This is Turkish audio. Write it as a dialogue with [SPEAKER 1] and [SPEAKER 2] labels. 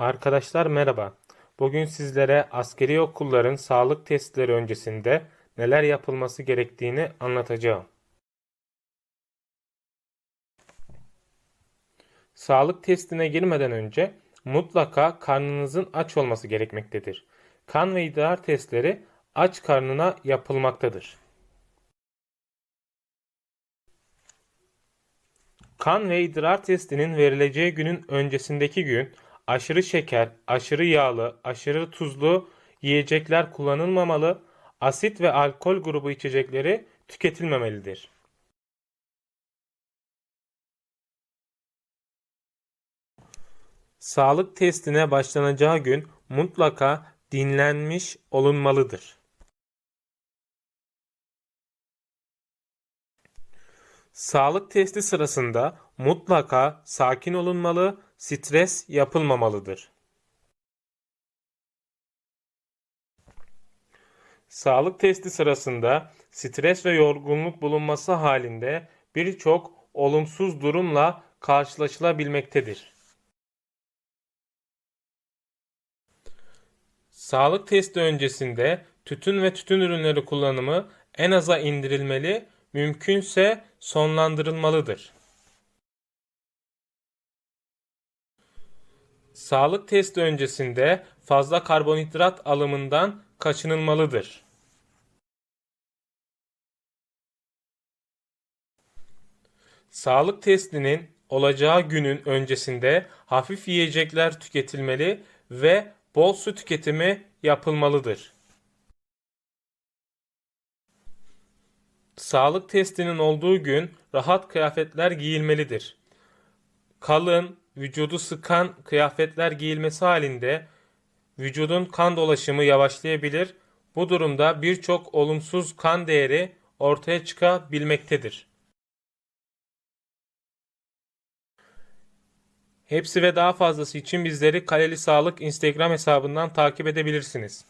[SPEAKER 1] Arkadaşlar merhaba. Bugün sizlere askeri okulların sağlık testleri öncesinde neler yapılması gerektiğini anlatacağım. Sağlık testine girmeden önce mutlaka karnınızın aç olması gerekmektedir. Kan ve idrar testleri aç karnına yapılmaktadır. Kan ve idrar testinin verileceği günün öncesindeki gün aşırı şeker, aşırı yağlı, aşırı tuzlu yiyecekler kullanılmamalı, asit ve alkol grubu içecekleri tüketilmemelidir. Sağlık testine başlanacağı gün mutlaka dinlenmiş olunmalıdır. Sağlık testi sırasında mutlaka sakin olunmalı, stres yapılmamalıdır. Sağlık testi sırasında stres ve yorgunluk bulunması halinde birçok olumsuz durumla karşılaşılabilmektedir. Sağlık testi öncesinde tütün ve tütün ürünleri kullanımı en aza indirilmeli, mümkünse sonlandırılmalıdır. Sağlık testi öncesinde fazla karbonhidrat alımından kaçınılmalıdır. Sağlık testinin olacağı günün öncesinde hafif yiyecekler tüketilmeli ve bol su tüketimi yapılmalıdır. Sağlık testinin olduğu gün rahat kıyafetler giyilmelidir. Kalın, vücudu sıkan kıyafetler giyilmesi halinde vücudun kan dolaşımı yavaşlayabilir. Bu durumda birçok olumsuz kan değeri ortaya çıkabilmektedir. Hepsi ve daha fazlası için bizleri Kaleli Sağlık Instagram hesabından takip edebilirsiniz.